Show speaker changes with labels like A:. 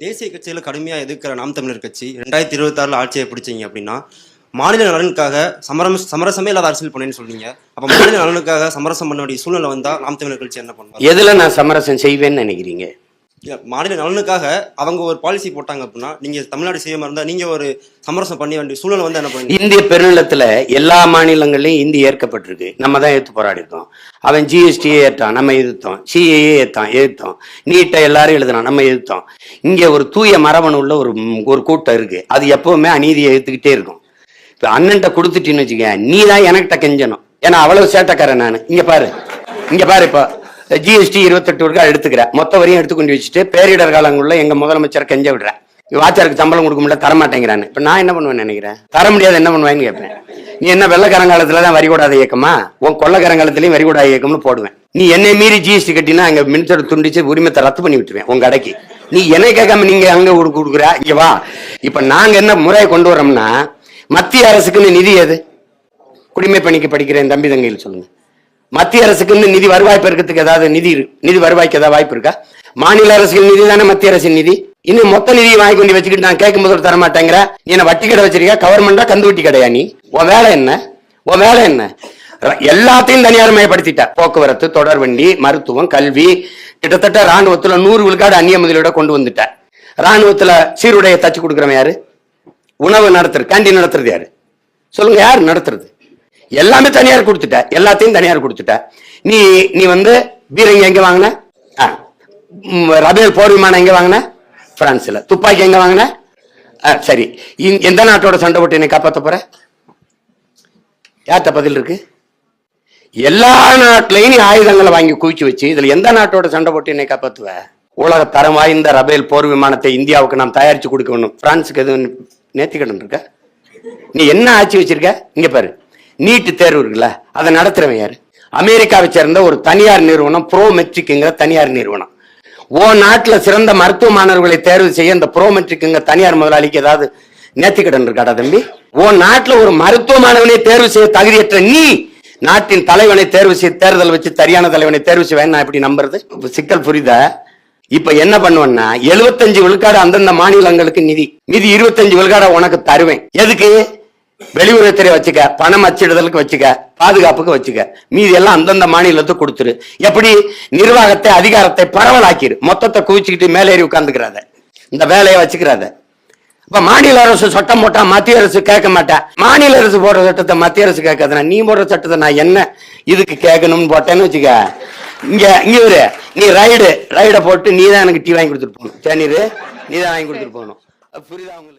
A: தேசிய கட்சிகளை கடுமையாக எதிர்க்கிற நாம் தமிழர் கட்சி ரெண்டாயிரத்தி இருபத்தாறில் ஆட்சியை பிடிச்சீங்க அப்படின்னா மாநில நலனுக்காக சமரம் சமரசமே இல்லாத அரசியல் பண்ணேன்னு சொல்றீங்க. அப்போ மாநில நலனுக்காக சமரசம் பண்ண வேண்டிய சூழ்நிலை வந்தால் நாம் தமிழர் கட்சி என்ன பண்ணுவோம்
B: எதில் நான் சமரசம் செய்வேன்னு நினைக்கிறீங்க?
A: இல்லை மாநில நலனுக்காக அவங்க ஒரு பாலிசி போட்டாங்க அப்படின்னா நீங்க தமிழ்நாடு சிஎம் இருந்தா நீங்க ஒரு சமரசம் பண்ண வேண்டிய சூழ்நிலை வந்து என்ன பண்ணுவீங்க
B: இந்திய பெருநிலத்துல எல்லா மாநிலங்களையும் இந்தி ஏற்கப்பட்டிருக்கு. நம்ம தான் ஏற்று போராடிருக்கோம் அவன் ஜிஎஸ்டியை ஏற்றான் நம்ம எதிர்த்தோம். சிஏஏ ஏத்தான் எதிர்த்தோம். நீட்டை எல்லாரும் எழுதுனான் நம்ம எதிர்த்தோம். இங்க ஒரு தூய மரபணு உள்ள ஒரு ஒரு கூட்டம் இருக்கு. அது எப்பவுமே அநீதியை எடுத்துக்கிட்டே இருக்கும். இப்ப அண்ணன்ட்ட கொடுத்துட்டீன்னு வச்சுக்க நீ தான் எனக்கிட்ட கெஞ்சணும். ஏன்னா அவ்வளவு சேட்டக்காரன் நான். இங்க பாரு. இங்க பாரு இப்போ. ஜிஎஸ்டி இருபத்தெட்டு ரூபாய் எடுத்துக்கிறேன் மொத்த வரையும் எடுத்து கொண்டு வச்சுட்டு பேரிடர் காலங்களில் எங்க முதலமைச்சர் கெஞ்ச விடுறேன் வாத்தியாருக்கு சம்பளம் கொடுக்க முடியல தர இப்போ நான் என்ன பண்ணுவேன் நினைக்கிறேன்? தர முடியாது என்ன பண்ணுவேன்னு கேட்பேன். நீ என்ன வெள்ளக்காரங்காலத்தில் தான் வரி கூடாத இயக்கமா? உன் கொள்ளக்காரங்காலத்திலயும் வரிகூடாத இயக்கம்னு போடுவேன். நீ என்னை மீறி ஜிஎஸ்டி கட்டினா அங்கே மின்சார துண்டிச்சு உரிமத்தை ரத்து பண்ணி விட்டுருவேன் உங்க கடைக்கு. நீ என்னை கேட்காம நீங்க அங்க கொடுக்குற? இங்க வா. இப்ப நாங்க என்ன முறையை கொண்டு வரோம்னா மத்திய அரசுக்குன்னு நிதி எது? குடிமை பணிக்கு படிக்கிற என் தம்பி தங்கையில் சொல்லுங்க. மத்திய அரசுக்குன்னு நிதி வருவாய் பெருக்கிறதுக்கு ஏதாவது நிதி நிதி வருவாய்க்கு ஏதாவது வாய்ப்பு இருக்கா? மாநில அரசுகள் நிதி தானே மத்திய அரசின் நிதி? இன்னும் மொத்த நிதியை வாங்கி கொண்டு வச்சுக்கிட்டு நான் கேட்கும் போது தர மாட்டேங்கிற நீ என்ன வட்டி கடை வச்சிருக்க கவர்மெண்டா கந்து வட்டி கடையா நீ? உன் வேலை என்ன? உன் வேலை என்ன? ர- எல்லாத்தையும் தனியார்மயப்படுத்திட்ட போக்குவரத்து தொடர்வண்டி மருத்துவம் கல்வி கிட்டத்தட்ட ராணுவத்துல நூறு விழுக்காடு அந்நிய முதலீட கொண்டு வந்துட்ட. ராணுவத்துல சீருடையை தச்சு கொடுக்குறவன் யாரு? உணவு நடத்துறது கேண்டீன் நடத்துறது யாரு? சொல்லுங்க யார் நடத்துறது? எல்லாமே தனியார் கொடுத்துட்ட. எல்லாத்தையும் தனியார் கொடுத்துட்ட. நீ நீ வந்து பீரங்கி எங்க வாங்கின? ஆ. ரபேல் போர் விமானம் எங்க வாங்கின? பிரான்ஸ்ல துப்பாக்கி எங்க வாங்கின? ஆ, சரி. இ- எந்த நாட்டோட சண்டை போட்டு என்னை காப்பாத்த போற? யார்கிட்ட பதில் இருக்கு? எல்லா நாட்டிலையும் நீ ஆயுதங்களை வாங்கி குவிச்சு வச்சு இதுல எந்த நாட்டோட சண்டை போட்டு என்னை காப்பாத்துவ? உலக தரம் வாய்ந்த ரபேல் போர் விமானத்தை இந்தியாவுக்கு நாம் தயாரிச்சு கொடுக்கணும். பிரான்ஸுக்கு எதுவும் நேர்த்திக்கடன் இருக்க? நீ என்ன ஆட்சி வச்சிருக்க? இங்க பாரு. நீட்டு தேர்வு இருக்குல்ல அதை நடத்துறவன் யாரு? அமெரிக்காவை சேர்ந்த ஒரு தனியார் நிறுவனம் ப்ரோ மெட்ரிக்ங்கிற தனியார் நிறுவனம். ஓ நாட்டுல சிறந்த மருத்துவ மாணவர்களை தேர்வு செய்ய இந்த ப்ரோ மெட்ரிக்ங்க தனியார் முதலாளிக்கு ஏதாவது நேர்த்திக்கடன் இருக்காடா தம்பி? ஓ நாட்டுல ஒரு மருத்துவ மாணவனை தேர்வு செய்ய தகுதியற்ற நீ நாட்டின் தலைவனை தேர்வு செய்ய தேர்தல் வச்சு சரியான தலைவனை தேர்வு செய்வேன் நான் எப்படி நம்புறது? சிக்கல் புரியுதா இப்ப என்ன பண்ணுவேன்னா 75 விழுக்காடு அந்தந்த மாநிலங்களுக்கு நிதி மீதி 25 விழுக்காட உனக்கு தருவேன். எதுக்கு? வெளியுறவுத்துறை வச்சுக்க பணம் அச்சிடுதலுக்கு வச்சுக்க பாதுகாப்புக்கு வச்சுக்க. மீதி எல்லாம் அந்தந்த மாநிலத்துக்கு கொடுத்துரு. எப்படி? நிர்வாகத்தை அதிகாரத்தை பரவலாக்கிரு. மொத்தத்தை குவிச்சுக்கிட்டு மேலேறி உட்காந்துக்கிறாத இந்த வேலையை வச்சுக்கிறாத. இப்ப மாநில அரசு சட்டம் போட்டா மத்திய அரசு கேட்க மாட்டா. மாநில அரசு போடுற சட்டத்தை மத்திய அரசு கேட்காதுனா நீ போடுற சட்டத்தை நான் என்ன இதுக்கு கேட்கணும்னு போட்டேன்னு வச்சுக்க. இங்க இங்க ஒரு நீ ரைடு ரைடை போட்டு நீ தான் எனக்கு டீ வாங்கி கொடுத்துட்டு போகணும். தேநீர் நீ தான் வாங்கி கொடுத்துட்டு போகணும். புரியுதா உங்களுக்கு?